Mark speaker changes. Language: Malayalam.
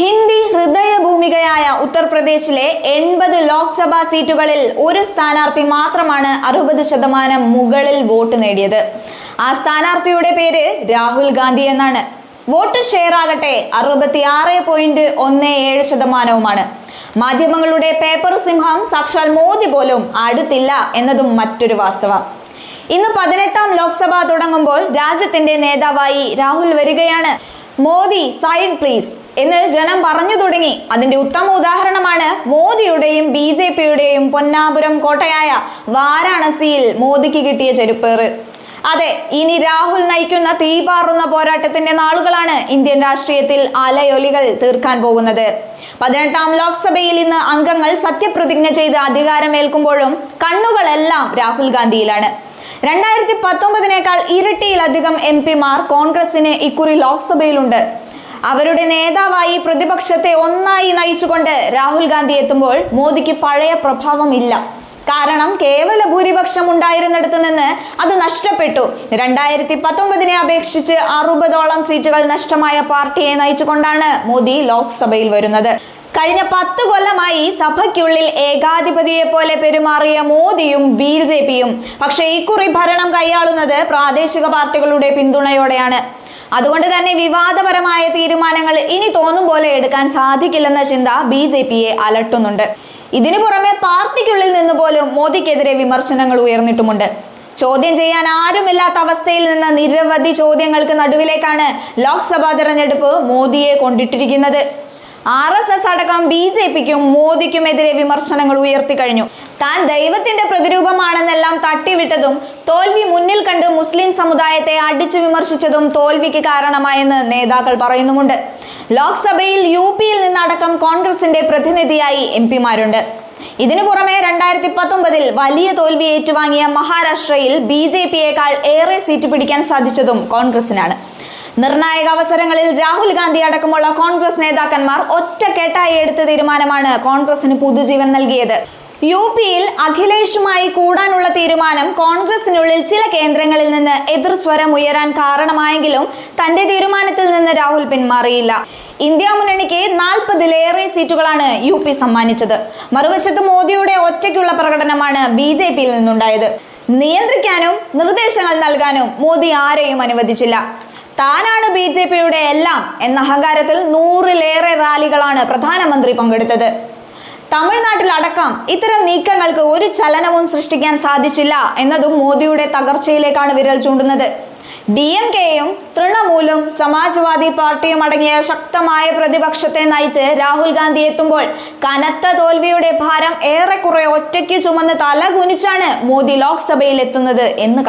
Speaker 1: ഹിന്ദി ഹൃദയഭൂമികയായ ഉത്തർപ്രദേശിലെ എൺപത് ലോക്സഭാ സീറ്റുകളിൽ ഒരു സ്ഥാനാർത്ഥി മാത്രമാണ് അറുപത് ശതമാനം മുകളിൽ വോട്ട് നേടിയത്. ആ സ്ഥാനാർത്ഥിയുടെ പേര് രാഹുൽ ഗാന്ധി എന്നാണ്. വോട്ട് ഷെയർ ആകട്ടെ അറുപത്തിയാറ് പോയിന്റ് ഒന്ന് ഏഴ് ശതമാനവുമാണ്. മാധ്യമങ്ങളുടെ പേപ്പർ സിംഹം സാക്ഷാൽ മോദി പോലും അടുത്തില്ല എന്നതും മറ്റൊരു വാസ്തവം. ഇന്ന് പതിനെട്ടാം ലോക്സഭ തുടങ്ങുമ്പോൾ രാജ്യത്തിന്റെ നേതാവായി രാഹുൽ വരികയാണ്. മോദി സൈഡ് പ്ലീസ് എന്ന് ജനം പറഞ്ഞു തുടങ്ങി. അതിന്റെ ഉത്തമ ഉദാഹരണമാണ് മോദിയുടെയും ബി ജെ പിയുടെയും പൊന്നാപുരം കോട്ടയായ വാരാണസിയിൽ മോദിക്ക് കിട്ടിയ ചെരുപ്പേറ്. അതെ ഇനി രാഹുൽ നയിക്കുന്ന തീപാറുന്ന പോരാട്ടത്തിന്റെ നാളുകളാണ് ഇന്ത്യൻ രാഷ്ട്രീയത്തിൽ അലയൊലികൾ തീർക്കാൻ പോകുന്നത്. പതിനെട്ടാം ലോക്സഭയിൽ ഇന്ന് അംഗങ്ങൾ സത്യപ്രതിജ്ഞ ചെയ്ത് അധികാരമേൽക്കുമ്പോഴും കണ്ണുകളെല്ലാം രാഹുൽ ഗാന്ധിയിലാണ്. രണ്ടായിരത്തി പത്തൊമ്പതിനേക്കാൾ ഇരട്ടിയിലധികം എം പിമാർ കോൺഗ്രസിന് ഇക്കുറി ലോക്സഭയിലുണ്ട്. അവരുടെ നേതാവായി പ്രതിപക്ഷത്തെ ഒന്നായി നയിച്ചുകൊണ്ട് രാഹുൽ ഗാന്ധി എത്തുമ്പോൾ മോദിക്ക് പഴയ പ്രഭാവമില്ല. കാരണം കേവല ഭൂരിപക്ഷം ഉണ്ടായിരുന്നിടത്ത് നിന്ന് അത് നഷ്ടപ്പെട്ടു. രണ്ടായിരത്തി പത്തൊമ്പതിനെ അപേക്ഷിച്ച് അറുപതോളം സീറ്റുകൾ നഷ്ടമായ പാർട്ടിയെ നയിച്ചുകൊണ്ടാണ് മോദി ലോക്സഭയിൽ വരുന്നത്. കഴിഞ്ഞ പത്ത് കൊല്ലമായി സഭയ്ക്കുള്ളിൽ ഏകാധിപതിയെ പോലെ പെരുമാറിയ മോദിയും ബി ജെ പിയും. പക്ഷേ ഇക്കുറി ഭരണം കൈയാളുന്നത് പ്രാദേശിക പാർട്ടികളുടെ പിന്തുണയോടെയാണ്. അതുകൊണ്ട് തന്നെ വിവാദപരമായ തീരുമാനങ്ങൾ ഇനി തോന്നും പോലെ എടുക്കാൻ സാധിക്കില്ലെന്ന ചിന്ത ബി ജെ പിയെ അലട്ടുന്നുണ്ട്. ഇതിനു പുറമെ പാർട്ടിക്കുള്ളിൽ നിന്ന് പോലും മോദിക്കെതിരെ വിമർശനങ്ങൾ ഉയർന്നിട്ടുമുണ്ട്. ചോദ്യം ചെയ്യാൻ ആരുമില്ലാത്ത അവസ്ഥയിൽ നിന്ന് നിരവധി ചോദ്യങ്ങൾക്ക് നടുവിലേക്കാണ് ലോക്സഭാ തെരഞ്ഞെടുപ്പ് മോദിയെ കൊണ്ടിട്ടിരിക്കുന്നത്. ആർ എസ് എസ് അടക്കം ബി ജെ പിക്കും മോദിക്കുമെതിരെ വിമർശനങ്ങൾ ഉയർത്തി കഴിഞ്ഞു. താൻ ദൈവത്തിന്റെ പ്രതിരൂപമാണെന്നെല്ലാം തട്ടിവിട്ടതും തോൽവി മുന്നിൽ കണ്ട് മുസ്ലിം സമുദായത്തെ അടിച്ചു വിമർശിച്ചതും തോൽവിക്ക് കാരണമായെന്ന് നേതാക്കൾ പറയുന്നുമുണ്ട്. ലോക്സഭയിൽ യു പിയിൽ നിന്നടക്കം കോൺഗ്രസിന്റെ പ്രതിനിധിയായി എം പിമാരുണ്ട്. ഇതിനു പുറമെ രണ്ടായിരത്തി പത്തൊമ്പതിൽ വലിയ തോൽവി ഏറ്റുവാങ്ങിയ മഹാരാഷ്ട്രയിൽ ബി ജെ പിയേക്കാൾ ഏറെ സീറ്റ് പിടിക്കാൻ സാധിച്ചതും കോൺഗ്രസിനാണ്. നിർണായക അവസരങ്ങളിൽ രാഹുൽ ഗാന്ധി അടക്കമുള്ള കോൺഗ്രസ് നേതാക്കന്മാർ ഒറ്റക്കെട്ടായി എടുത്ത തീരുമാനമാണ് കോൺഗ്രസിന് പുതുജീവൻ നൽകിയത്. യു പിയിൽ അഖിലേഷുമായി കൂടാനുള്ള തീരുമാനം കോൺഗ്രസിനുള്ളിൽ ചില കേന്ദ്രങ്ങളിൽ നിന്ന് എതിർസ്വരം ഉയരാൻ കാരണമായെങ്കിലും തന്റെ തീരുമാനത്തിൽ നിന്ന് രാഹുൽ പിന്മാറിയില്ല. ഇന്ത്യ മുന്നണിക്ക് നാൽപ്പതിലേറെ സീറ്റുകളാണ് യു പി സമ്മാനിച്ചത്. മറുവശത്ത് മോദിയുടെ ഒറ്റയ്ക്കുള്ള പ്രകടനമാണ് ബി ജെ പിയിൽ നിന്നുണ്ടായത്. നിയന്ത്രിക്കാനും നിർദ്ദേശങ്ങൾ നൽകാനും മോദി ആരെയും അനുവദിച്ചില്ല. താനാണ് ബി ജെ പിയുടെ എല്ലാം എന്ന അഹങ്കാരത്തിൽ നൂറിലേറെ റാലികളാണ് പ്രധാനമന്ത്രി പങ്കെടുത്തത്. തമിഴ്നാട്ടിലടക്കം ഇത്തരം നീക്കങ്ങൾക്ക് ഒരു ചലനവും സൃഷ്ടിക്കാൻ സാധിച്ചില്ല എന്നതും മോദിയുടെ തകർച്ചയിലേക്കാണ് വിരൽ ചൂണ്ടുന്നത്. ഡി എം കെയും തൃണമൂലും സമാജ്വാദി പാർട്ടിയും അടങ്ങിയ ശക്തമായ പ്രതിപക്ഷത്തെ നയിച്ച് രാഹുൽ ഗാന്ധി എത്തുമ്പോൾ കനത്ത തോൽവിയുടെ ഭാരം ഏറെക്കുറെ ഒറ്റയ്ക്ക് ചുമന്ന് തല കുനിച്ചാണ് മോദി ലോക്സഭയിൽ എത്തുന്നത് എന്ന് കാണാം.